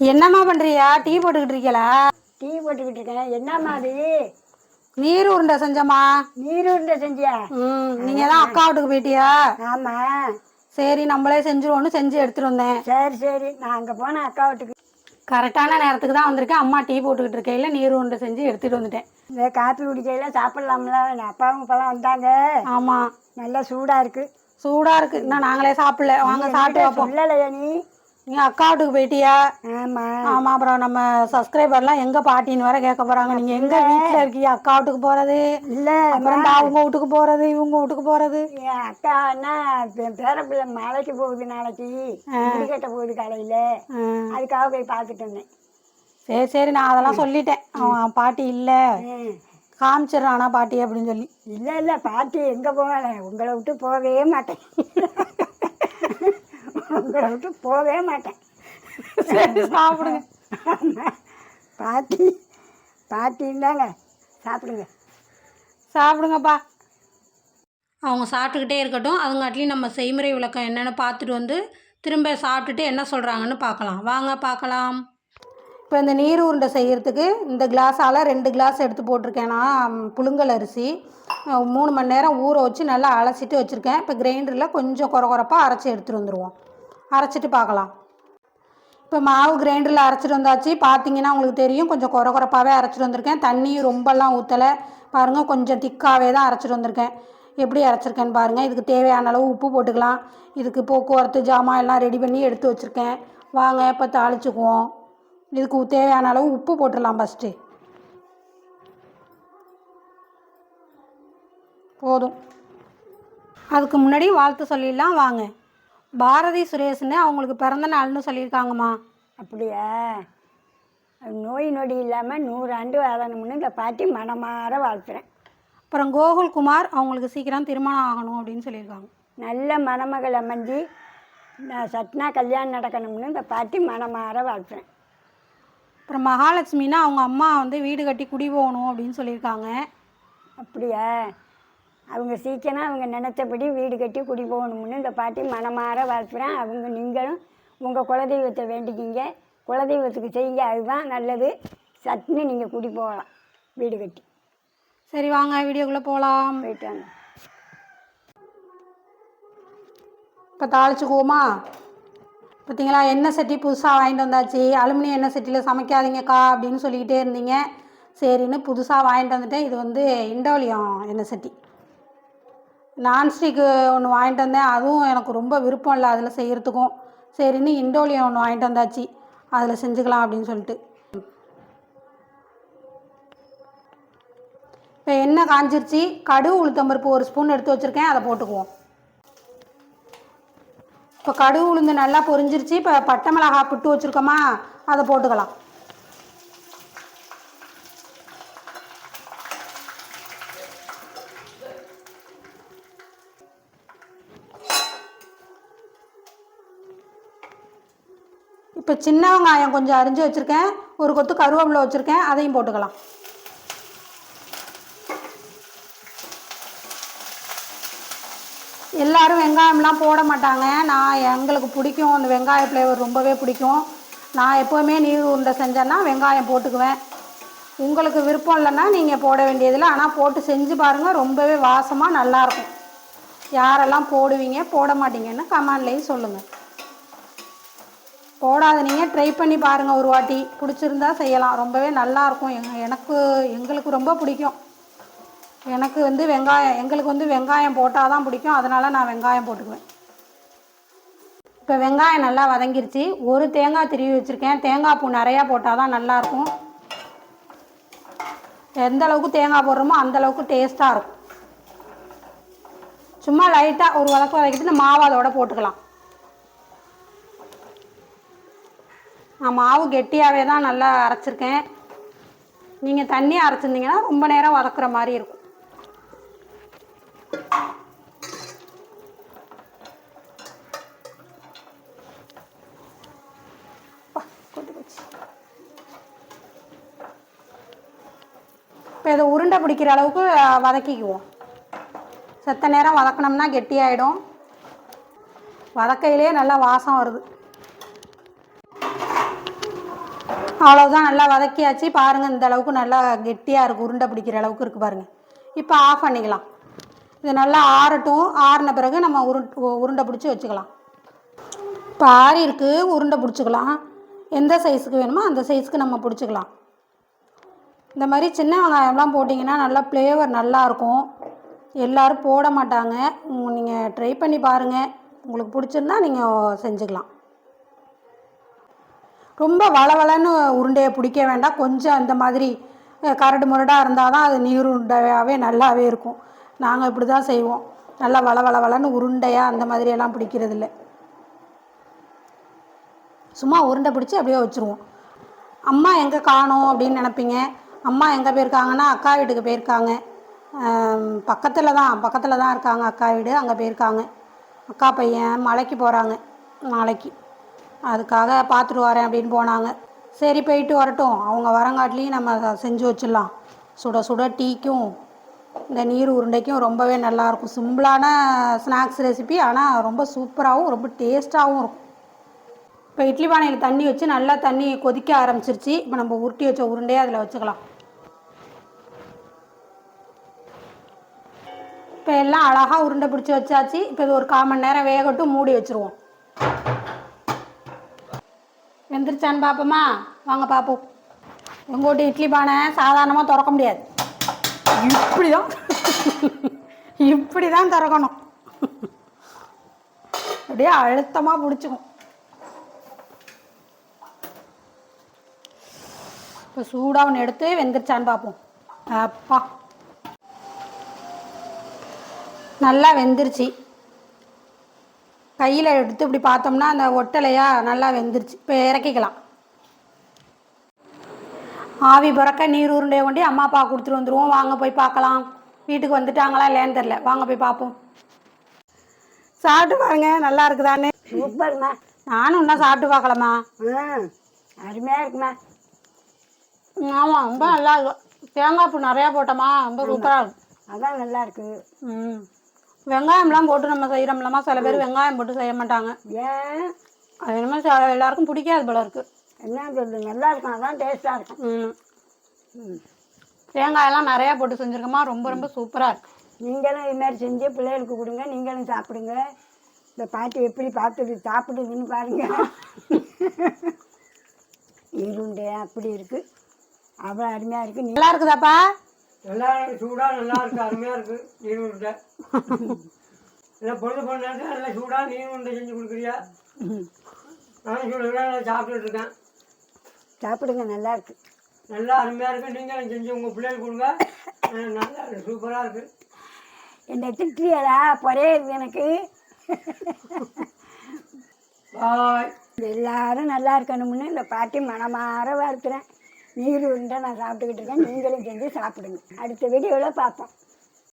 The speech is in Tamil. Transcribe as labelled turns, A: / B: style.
A: என்னம்மா பண்றியா? டீ போட்டுக்கிட்டு இருக்கீங்களா?
B: டீ போட்டுக்கிட்டு இருக்கேன். என்னம்மா அது?
A: நீர் உருண்டை செஞ்சம்மா.
B: நீர் உருண்டை செஞ்சியா?
A: ம் நீங்க தான் அக்கா வீட்டுக்கு போயிட்டியா?
B: ஆமா.
A: சரி நம்மளே செஞ்சுருவோன்னு செஞ்சு எடுத்துட்டு வந்தேன்.
B: சரி சரி. நான் அங்கே போனேன் அக்கா வீட்டுக்கு
A: கரெக்டான நேரத்துக்கு தான் வந்திருக்கேன். அம்மா டீ போட்டுக்கிட்டு இருக்கையில நீர் உருண்டை செஞ்சு எடுத்துட்டு வந்துட்டேன்.
B: இந்த காப்பி குடிக்கையில சாப்பிடலாம்ல. என் அப்பாவும் இப்போலாம் வந்தாங்க.
A: ஆமா.
B: நல்லா சூடாக இருக்கு.
A: சூடா இருக்கு. இன்னும் நாங்களே சாப்பிடல. வாங்க சாப்பிட்டு வைப்போம்
B: சொல்லலையா நீ?
A: நீ அக்கா வீட்டுக்கு போயிட்டியா?
B: ஆமா.
A: ஆமா அப்புறம் நம்ம சப்ஸ்கிரைபர்லாம் எங்க பாட்டின்னு வர கேட்க போறாங்க. நீங்க எங்க வீட்டுல இருக்கீங்க? அக்கா வீட்டுக்கு போறது?
B: இல்லை
A: அப்புறம் அவங்க வீட்டுக்கு போறது? இவங்க வீட்டுக்கு போறது?
B: என் அக்கா என்ன என் பேரப்பிள்ளை மலைக்கு போகுது நாளைக்கு. கட்ட போகுது காலையில். அதுக்காக போய் பார்த்துட்டு வந்தேன்.
A: சரி சரி நான் அதெல்லாம் சொல்லிட்டேன். அவன் பாட்டி இல்ல. காமிச்சிடுறானா பாட்டி அப்படின்னு சொல்லி.
B: இல்லை இல்லை பாட்டி எங்கே போகல உங்களை விட்டு போகவே மாட்டேன். உங்களை விட்டு போகவே மாட்டேன்.
A: சரி சாப்பிடுங்க.
B: பாட்டி பாட்டி இருந்தாங்க சாப்பிடுங்க.
A: சாப்பிடுங்கப்பா. அவங்க சாப்பிட்டுக்கிட்டே இருக்கட்டும். அதுங்காட்டிலையும் நம்ம செய்முறை விளக்கம் என்னென்னு பார்த்துட்டு வந்து திரும்ப சாப்பிட்டுட்டு என்ன சொல்கிறாங்கன்னு பார்க்கலாம். வாங்க பார்க்கலாம். இப்போ இந்த நீர் உருண்டை செய்கிறதுக்கு இந்த கிளாஸால் ரெண்டு கிளாஸ் எடுத்து போட்டிருக்கேன். நான் புழுங்கல் அரிசி. மூணு மணி நேரம் ஊற வச்சு நல்லா அலசிட்டு வச்சுருக்கேன். இப்போ கிரைண்டரில் கொஞ்சம் குறை குறைப்பாக அரைச்சி எடுத்துகிட்டு வந்துடுவோம் அரைச்சிட்டு பார்க்கலாம். இப்போ மாவு கிரைண்டரில் அரைச்சிட்டு வந்தாச்சு. பார்த்தீங்கன்னா உங்களுக்கு தெரியும் கொஞ்சம் குறை குறைப்பாகவே அரைச்சிட்டு வந்திருக்கேன். தண்ணியும் ரொம்பலாம் ஊற்றலை பாருங்கள் கொஞ்சம் திக்காகவே தான் அரைச்சிட்டு வந்திருக்கேன். எப்படி அரைச்சிருக்கேன்னு பாருங்கள் இதுக்கு தேவையான அளவு உப்பு போட்டுக்கலாம். இதுக்கு போக்குவரத்து ஜாமான் எல்லாம் ரெடி பண்ணி எடுத்து வச்சுருக்கேன். வாங்க இப்போ தாளிச்சுக்குவோம். இதுக்கு தேவையான அளவு உப்பு போட்டுடலாம் ஃபஸ்ட்டு போதும். அதுக்கு முன்னாடி வாழ்த்து சொல்லிடலாம். வாங்க. பாரதி சுரேஷ்னு அவங்களுக்கு பிறந்த நாள்னு சொல்லியிருக்காங்கம்மா.
B: அப்படியா? நோய் நொடி இல்லாமல் நூறு ஆண்டு வாழணும்னு இந்த பாட்டி மனமாற வாழ்த்துறேன்.
A: அப்புறம் கோகுல் குமார் அவங்களுக்கு சீக்கிரம் திருமணம் ஆகணும் அப்படின்னு சொல்லியிருக்காங்க.
B: நல்ல மணமகள் அமைஞ்சு நான் சட்னா கல்யாணம் நடக்கணும்னு இந்த பாட்டி மனமாற வாழ்த்துறேன்.
A: அப்புறம் மகாலட்சுமினா அவங்க அம்மா வந்து வீடு கட்டி குடி போகணும் அப்படின்னு சொல்லியிருக்காங்க.
B: அப்படியா? அவங்க சீக்கிரம் அவங்க நினச்சபடி வீடு கட்டி குடி போகணும்னு இந்த பாட்டி மனமாற வாழ்த்துறேன் அவங்க நீங்களும் உங்கள் குலதெய்வத்தை வேண்டிக்கிங்க. குலதெய்வத்துக்கு செய்யுங்க. அதுதான் நல்லது. சட்னி நீங்கள் குடி போகலாம். வீடு கட்டி.
A: சரி வாங்க. வீடியோக்குள்ளே போகலாம்
B: போயிட்டு வாங்க.
A: இப்போ தாளிச்சுக்குவோமா பார்த்தீங்களா எண்ணெய் சட்டி புதுசாக வாங்கிட்டு வந்தாச்சு. அலுமினியம் எண்ணெய் சட்டியில் சமைக்காதீங்கக்கா அப்படின்னு சொல்லிக்கிட்டே இருந்தீங்க. சரின்னு புதுசாக வாங்கிட்டு வந்துட்டேன். இது வந்து இண்டோலியம் எண்ணெய் சட்டி. நான்ஸ்டிக்கு ஒன்று வாங்கிட்டு வந்தேன். அதுவும் எனக்கு ரொம்ப விருப்பம் இல்லை அதில் செய்கிறதுக்கும் சரின்னு இண்டோலியம் ஒன்று வாங்கிட்டு வந்தாச்சு. அதில் செஞ்சுக்கலாம் அப்படின்னு சொல்லிட்டு. இப்போ எண்ணெய் காஞ்சிருச்சு. கடுகு உளுத்தம்பருப்பு ஒரு ஸ்பூன் எடுத்து வச்சுருக்கேன். அதை போட்டுக்குவோம். இப்போ கடுகு உளுந்து நல்லா பொரிஞ்சிருச்சு. இப்போ பட்டை மிளகாய் புட்டு வச்சுருக்கோமா அதை போட்டுக்கலாம். இப்போ சின்ன வெங்காயம் கொஞ்சம் அரிஞ்சு வச்சுருக்கேன். ஒரு கொத்து கருவேப்பிலை வச்சுருக்கேன். அதையும் போட்டுக்கலாம். எல்லாரும் வெங்காயம்லாம் போட மாட்டாங்க. நான் எங்களுக்கு பிடிக்கும். அந்த வெங்காய ஃப்ளேவர் ரொம்பவே பிடிக்கும். நான் எப்போவுமே நீர் உருண்டை செஞ்சேன்னா வெங்காயம் போட்டுக்குவேன். உங்களுக்கு விருப்பம் இல்லைன்னா நீங்கள் போட வேண்டியதில்லை. ஆனால் போட்டு செஞ்சு பாருங்கள் ரொம்பவே வாசமாக நல்லாயிருக்கும். யாரெல்லாம் போடுவீங்க போட மாட்டீங்கன்னு கமாண்ட்லேயும் சொல்லுங்கள் போடாத நீங்கள் ட்ரை பண்ணி பாருங்கள் ஒரு வாட்டி. பிடிச்சிருந்தா செய்யலாம். ரொம்பவே நல்லாயிருக்கும் எங்க எனக்கு எங்களுக்கு ரொம்ப பிடிக்கும். எனக்கு வந்து வெங்காயம் எங்களுக்கு வந்து வெங்காயம் போட்டால் தான் பிடிக்கும். அதனால் நான் வெங்காயம் போட்டுக்குவேன். இப்போ வெங்காயம் நல்லா வதங்கிருச்சு. ஒரு தேங்காய் திருவி வச்சுருக்கேன். தேங்காய் பூ நிறையா போட்டால் தான் நல்லாயிருக்கும். எந்த அளவுக்கு தேங்காய் போடுறோமோ அந்த அளவுக்கு டேஸ்ட்டாக இருக்கும். சும்மா லைட்டாக ஒரு வதக்கு வதக்கிட்டு இந்த மாவு அதோட போட்டுக்கலாம். மாவு கெட்டியாகவே தான் நல்லா அரைச்சிருக்கேன். நீங்கள் தண்ணி அரைச்சிருந்தீங்கன்னா ரொம்ப நேரம் வதக்குற மாதிரி இருக்கும். இப்போ இதை உருண்டை பிடிக்கிற அளவுக்கு வதக்கிக்குவோம். செத்த நேரம் வதக்கினோம்னா கெட்டியாயிடும். வதக்கையிலே நல்லா வாசம் வருது. அவ்வளோதான் நல்லா வதக்கியாச்சு. பாருங்கள் இந்த அளவுக்கு நல்லா கெட்டியாக இருக்குது உருண்டை பிடிக்கிற அளவுக்கு இருக்குது பாருங்கள் இப்போ ஆஃப் பண்ணிக்கலாம். இது நல்லா ஆறட்டும். ஆறின பிறகு நம்ம உருண் உருண்டை பிடிச்சி வச்சுக்கலாம். இப்போ ஆறி இருக்குது உருண்டை பிடிச்சிக்கலாம். எந்த சைஸுக்கு வேணுமோ அந்த சைஸுக்கு நம்ம பிடிச்சிக்கலாம். இந்த மாதிரி சின்ன வெங்காயம்லாம் போட்டிங்கன்னா நல்லா ஃப்ளேவர் நல்லாயிருக்கும் எல்லோரும் போட மாட்டாங்க. நீங்கள் ட்ரை பண்ணி பாருங்கள் உங்களுக்கு பிடிச்சிருந்தா நீங்கள் செஞ்சுக்கலாம். ரொம்ப வளவளன்னு உருண்டையை பிடிக்க வேண்டாம். கொஞ்சம் இந்த மாதிரி கரடு முரடாக இருந்தால் தான் அது நீர் உருண்டையாகவே நல்லாவே இருக்கும். நாங்கள் இப்படி தான் செய்வோம். நல்லா வள வளன்னு உருண்டையாக அந்த மாதிரியெல்லாம் பிடிக்கிறது இல்லை சும்மா உருண்டை பிடிச்சி அப்படியே வச்சுருவோம். அம்மா எங்கே காணோம் அப்படின்னு நினப்பீங்க. அம்மா எங்கே போயிருக்காங்கன்னா அக்கா வீட்டுக்கு போயிருக்காங்க. பக்கத்தில் தான் பக்கத்தில் தான் இருக்காங்க அக்கா வீடு அங்கே போயிருக்காங்க. அக்கா பையன் மலைக்கு போகிறாங்க நாளைக்கு அதுக்காக பார்த்துட்டு வரேன் அப்படின்னு போனாங்க. சரி போயிட்டு வரட்டும். அவங்க வரங்காட்டிலையும் நம்ம செஞ்சு வச்சிடலாம். சுட சுட டீக்கும் இந்த நீர் உருண்டைக்கும் ரொம்பவே நல்லாயிருக்கும் சிம்பிளான ஸ்நாக்ஸ் ரெசிபி ஆனால் ரொம்ப சூப்பராகவும் ரொம்ப டேஸ்ட்டாகவும் இருக்கும். இப்போ இட்லி பானையில் தண்ணி வச்சு நல்லா தண்ணி கொதிக்க ஆரம்பிச்சிருச்சு. இப்போ நம்ம உருட்டி வச்ச உருண்டையை அதில் வச்சுக்கலாம். இப்போ எல்லாம் அழகாக உருண்டை பிடிச்சி வச்சாச்சு. இப்போ இது ஒரு கால் மணி நேரம் வேகட்டும் மூடி வச்சுருவோம். வெந்துருச்சான்னு பார்ப்போமா வாங்க பார்ப்போம் எங்கள் வீட்டு இட்லி பானை சாதாரணமாக திறக்க முடியாது. இப்படி தான் இப்படி தான் திறக்கணும். அப்படியே அழுத்தமாக பிடிச்சிக்கும். இப்போ சூடாக ஒன்று எடுத்து வெந்துருச்சான்னு பார்ப்போம் அப்பா. நல்லா வெந்துருச்சு. கையில் எடுத்து இப்படி பார்த்தோம்னா அந்த ஒட்டலையா நல்லா வெந்துருச்சு. இப்போ இறக்கிக்கலாம். ஆவி பறக்க நீர் உருண்டையை கொண்டு அம்மா அப்பா கொடுத்துட்டு வந்துடுவோம் வாங்க போய் பார்க்கலாம். வீட்டுக்கு வந்துட்டாங்களா இல்லையான்னு தெரில வாங்க போய் பார்ப்போம். சாப்பிட்டு பாருங்க. நல்லா இருக்குதானே
B: சூப்பர்மா
A: நானும் இன்னும் சாப்பிட்டு பார்க்கலாமா
B: ஆ அருமையாக இருக்குமா
A: ஆமாம் ரொம்ப நல்லா இருக்கும் தேங்காய் பூ நிறையா போட்டோமா. ரொம்ப சூப்பராக இருக்கும்
B: அதான் நல்லா இருக்கு.
A: ம். வெங்காயம்லாம் போட்டு நம்ம செய்கிறோம்லமா சில பேர் வெங்காயம் போட்டு செய்ய மாட்டாங்க.
B: ஏன்?
A: அது என்னமோ சில- எல்லாருக்கும் பிடிக்காது போல இருக்கு.
B: என்ன சொல்றது நல்லா இருக்கும் அதான் டேஸ்ட்டாக இருக்கும்.
A: ம்.
B: ம்.
A: தேங்காயெல்லாம் நிறையா போட்டு செஞ்சுருக்கோமா ரொம்ப ரொம்ப சூப்பராக இருக்கு.
B: நீங்களும் இது மாதிரி செஞ்சு பிள்ளைகளுக்கு கொடுங்க. நீங்களும் சாப்பிடுங்க. இந்த பாட்டி எப்படி பார்த்துட்டு சாப்பிடுதுன்னு பாருங்க. இருண்டே அப்படி இருக்கு. அவ்வளோ அருமையாக இருக்கு. நீ
A: நல்லா இருக்குதாப்பா?
C: நல்லா இருக்கு சூடாக நல்லா இருக்கு அருமையாக இருக்கு நீர் உருண்டை. இல்லை பொழுது நேரத்தில் நல்லா சூடாக நீர் உருண்டை செஞ்சு கொடுக்குறியா? நானும் சூடு நல்லா சாப்பிட்டுட்டு இருக்கேன்.
B: சாப்பிடுங்க நல்லா இருக்கு.
C: நல்லா அருமையாக இருக்கு. நீங்களும் செஞ்சு உங்கள் பிள்ளைகளுக்கு கொடுங்க. நல்லா இருக்கு சூப்பராக இருக்கு.
B: என்னை திட்டியடா பொறையே இருக்கு எனக்கு.
C: பாய்.
B: எல்லாரும் நல்லா இருக்கணும்னு இந்த பாட்டி மனமாற வறுத்துறேன் நீர் உண்டை நான் சாப்பிட்டுக்கிட்டு இருக்கேன். நீங்களும் செஞ்சு சாப்பிடுங்க. அடுத்த வீடியோவில் பார்ப்போம்.